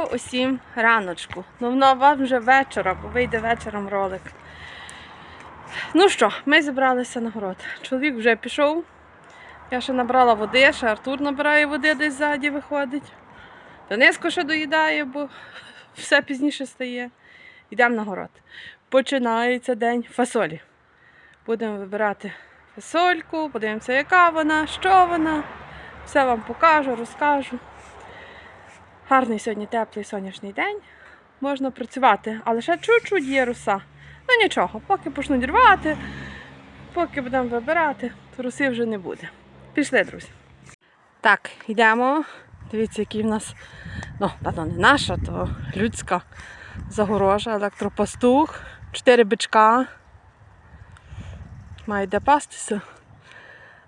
Усім раночку. Ну, вам вже вечора, бо вийде вечором ролик. Ну що, ми зібралися на город. Чоловік вже пішов. Я ще набрала води, ще Артур набирає води десь ззаді виходить. Донецько ще доїдає, бо все пізніше стає. Йдемо на город. Починається день фасолі. Будемо вибирати фасольку, подивимося, яка вона, що вона. Все вам покажу, розкажу. Гарний сьогодні теплий сонячний день. Можна працювати, але ще чуть-чуть є руса. Ну нічого, поки почнуть рвати, поки будемо вибирати, то руси вже не буде. Пішли, друзі. Так, йдемо. Дивіться, який в нас, ну, та не наша, то людська загорожа, електропастух, чотири бичка. Має де пастися.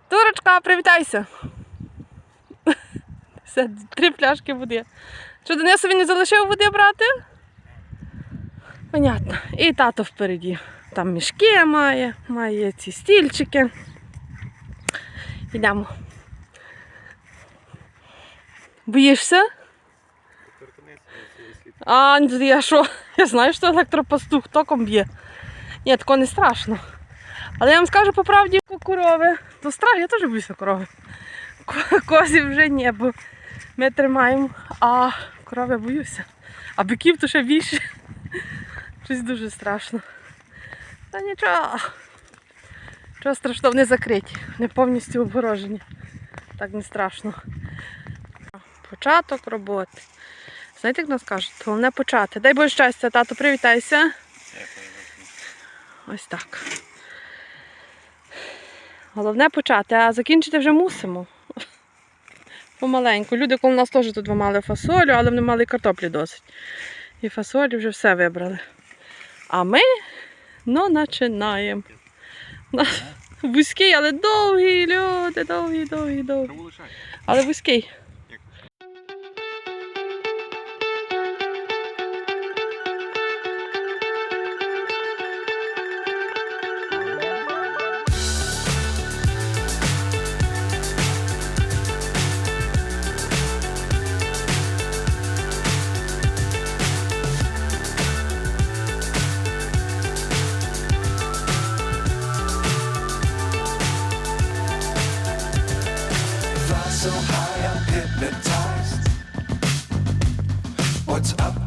Турочка, привітайся! Все, три пляшки води. Що Денисові не залишив води брати? Понятно. І тато впереді. Там мішки має, має ці стільчики. Йдемо. Боїшся? А, я що? Я знаю, що електропастух током б'є. Ні, такого не страшно. Але я вам скажу по правді, корови. То страх, я теж боюся корови. Ко- Козів вже ні, бо ми тримаємо, а коров я боюся. А биків то ще більше. Щось дуже страшно. Та нічого. Чого страшного, вони закриті, не повністю обгорожені. Так не страшно. Початок роботи. Знаєте, як нас кажуть? Головне почати. Дай Боже щастя, тато, привітайся. Ось так. Головне почати, а закінчити вже мусимо. Помаленьку. Люди коло нас теж тут мали фасолю, але вони мали і картоплі досить. І фасолі вже все вибрали. А ми ну, починаємо. Вузький, але довгий, люди, довгий, довгий, довгий. Але вузький.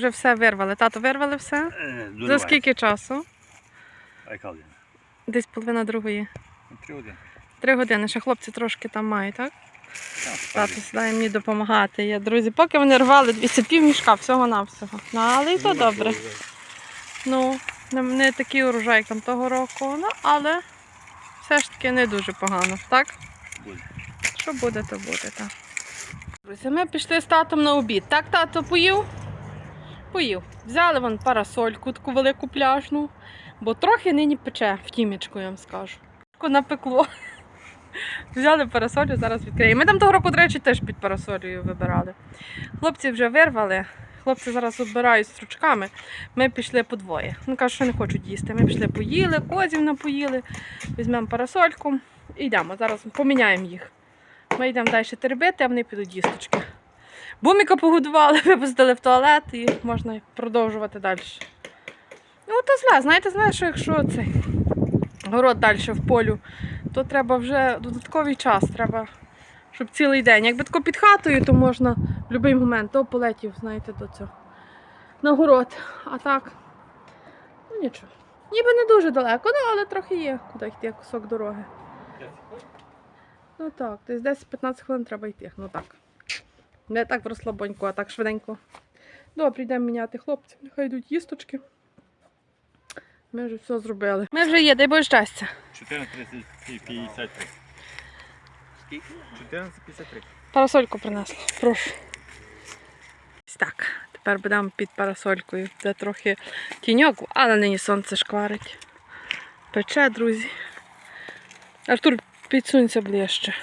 Вже все вирвали. Тато вирвали все? За скільки часу? Десь половина другої. Три години. Три години. Ще хлопці трошки там мають, так? Тато сідає мені допомагати. Я, друзі, поки вони рвали, дивіться, пів мішка всього-навсього. Ну, але і то добре. Ну, не, такий урожай, як там того року, ну, але все ж таки не дуже погано, так? Буде. Що буде, то буде, так. Друзі, ми пішли з татом на обід. Так, тато поїв? Поїв. Взяли вон парасольку, таку велику пляжну, бо трохи нині пече в тімічку, я вам скажу. Напекло. Взяли парасолю, зараз відкриємо. Ми там того року, до речі, теж під парасолею вибирали. Хлопці вже вирвали. Хлопці зараз обирають стручками. Ми пішли по двоє. Вони кажуть, що не хочуть їсти. Ми пішли поїли, козів напоїли, візьмемо парасольку і йдемо. Зараз поміняємо їх. Ми йдемо далі теребити, а вони підуть їсточки. Буміка погодували, випустили в туалет і можна продовжувати далі. Ну, то зле, знаєте, знаєш, що якщо цей город далі в полю то треба вже додатковий час, треба, щоб цілий день. Якби тако під хатою, то можна в будь-який момент, то полетів, знаєте, до цього. На город. А так, ну нічого. Ніби не дуже далеко, ну але трохи є, куди йти, кусок дороги. Ну так, десь 10-15 хвилин треба йти. Ну так. Не так в розслабоньку, а так швиденько. Добре, йдемо міняти хлопців. Нехай йдуть їсточки. Ми вже все зробили. Ми вже є, дай Боже щастя. 14.53. Скільки? 14.53. Парасольку принесла. Прошу. Ось так. Тепер будемо під парасолькою. Де трохи тіньок, але нині сонце шкварить. Пече, друзі. Артур, підсунься ближче.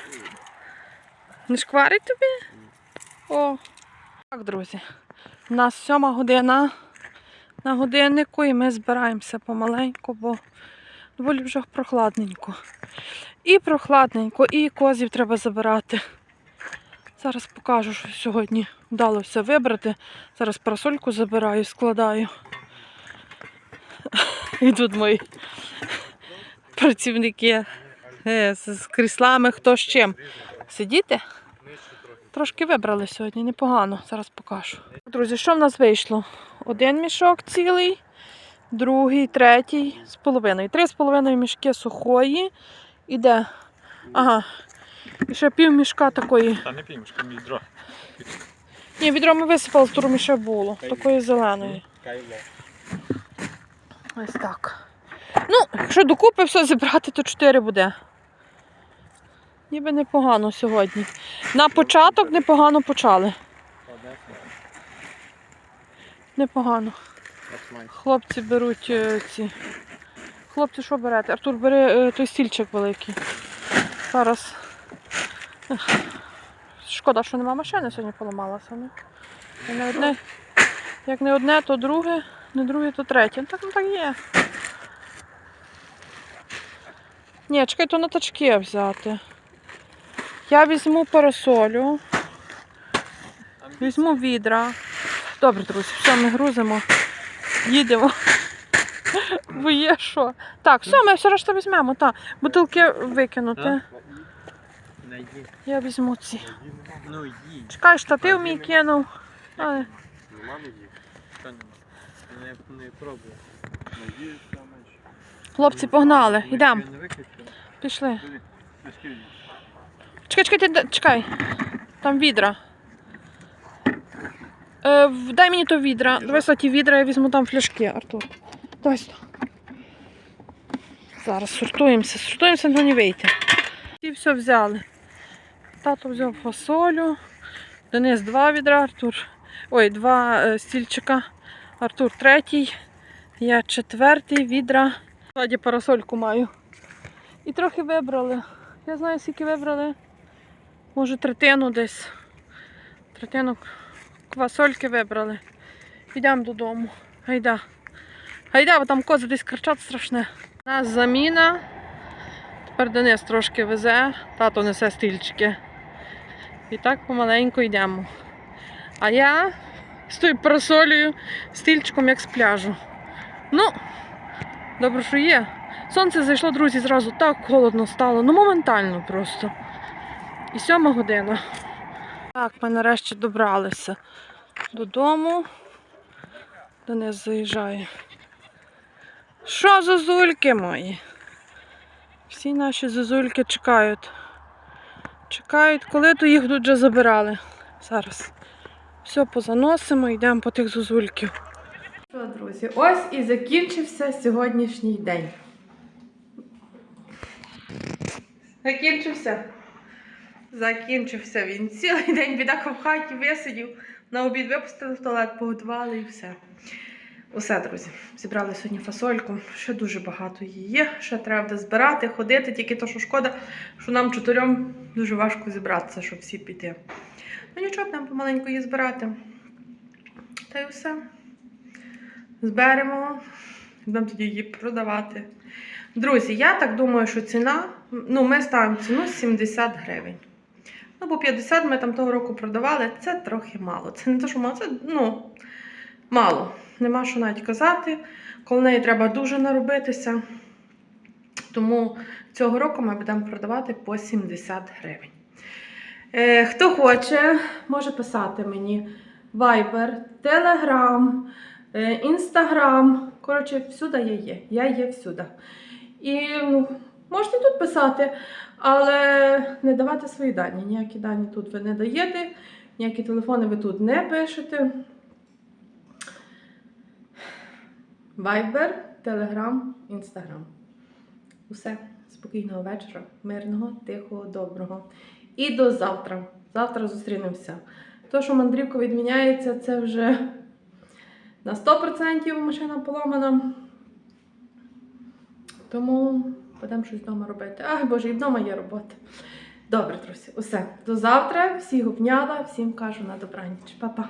Не шкварить тобі? О. Так, друзі. У нас сьома година на годиннику і ми збираємося помаленьку, бо доволі вже прохладненько. І прохладненько, і козів треба забирати. Зараз покажу, що сьогодні вдалося вибрати. Зараз парасольку забираю, складаю. І тут мої працівники е, з з кріслами, хто з чим. Сидіти? Трошки вибрали сьогодні, непогано. Зараз покажу. Друзі, що в нас вийшло? Один мішок цілий, другий, третій з половиною. Три з половиною мішки сухої. Іде. Ага. І ще пів мішка такої. Та не піймешка, відро. Ні, відро ми висипали, з турмі ще було. Такої зеленої. Ось так. Ну, якщо докупи все зібрати, то 4 буде. Ніби непогано сьогодні. На початок непогано почали. Непогано. Хлопці беруть е, ці. Хлопці, що берете? Артур, бери е, той стільчик великий. Зараз. Шкода, що нема машини сьогодні поламалася. Не одне, як не одне, то друге, не друге, то третє. Ну так, ну так є. Ні, чекай, то на тачки взяти. Я візьму парасолю, візьму відра. Добре, друзі, все, ми грузимо. Їдемо. Бо є що. Так, все, ми все решта візьмемо. Так. Бутилки викинути. Я візьму ці. Чекай, штатив мій кинув. Але не пробую. Хлопці, погнали, йдемо. Пішли. Чекай, чекай, чекай. Там відра. Е, дай мені то відра. Давай ті відра, я візьму там фляшки, Артур. Давай сюди. Зараз сортуємося, сортуємося, але не вийти. І все взяли. Тато взяв фасолю. Денис два відра, Артур. Ой, два е, стільчика. Артур третій. Я четвертий відра. Сьогодні парасольку маю. І трохи вибрали. Я знаю, скільки вибрали. Може, третину десь. Третину квасольки вибрали. Йдемо додому. Гайда. Гайда, бо там кози десь кричать страшне. У нас заміна. Тепер Денис трошки везе, тато несе стільчики. І так помаленьку йдемо. А я з тою парасолею, стільчиком як з пляжу. Ну, добре, що є. Сонце зайшло, друзі, зразу так холодно стало. Ну, моментально просто. І сьома година. Так, ми нарешті добралися додому. Денис заїжджає. Що, зозульки мої? Всі наші зозульки чекають. Чекають, коли то їх тут вже забирали. Зараз. Все позаносимо, йдемо по тих зозульків. Що, друзі, ось і закінчився сьогоднішній день. Закінчився. Закінчився він. Цілий день бідака в хаті висидів, на обід випустили в туалет, поготували і все. Усе, друзі, зібрали сьогодні фасольку. Ще дуже багато її є. Ще треба збирати, ходити, тільки то, що шкода, що нам чотирьом дуже важко зібратися, щоб всі піти. Ну нічого, будемо помаленьку її збирати. Та й все. Зберемо, будемо тоді її продавати. Друзі, я так думаю, що ціна, ну, ми ставимо ціну 70 гривень. Ну, бо 50 ми там того року продавали, це трохи мало. Це не те, що мало, це ну, мало. Нема що навіть казати. Коли неї треба дуже наробитися. Тому цього року ми будемо продавати по 70 гривень. Е, хто хоче, може писати мені Viber, Telegram, е, Instagram. Коротше, всюди я є. Я є всюди. І ну, можете тут писати, але не давати свої дані. Ніякі дані тут ви не даєте, ніякі телефони ви тут не пишете. Viber, Telegram, Instagram. Усе. Спокійного вечора, мирного, тихого, доброго. І до завтра. Завтра зустрінемося. То, що мандрівка відміняється, це вже на 100% машина поламана. Тому будемо щось вдома робити. Ай, Боже, і вдома є робота. Добре, друзі, усе. До завтра. Всіх обняла, всім кажу на добраніч. Па-па.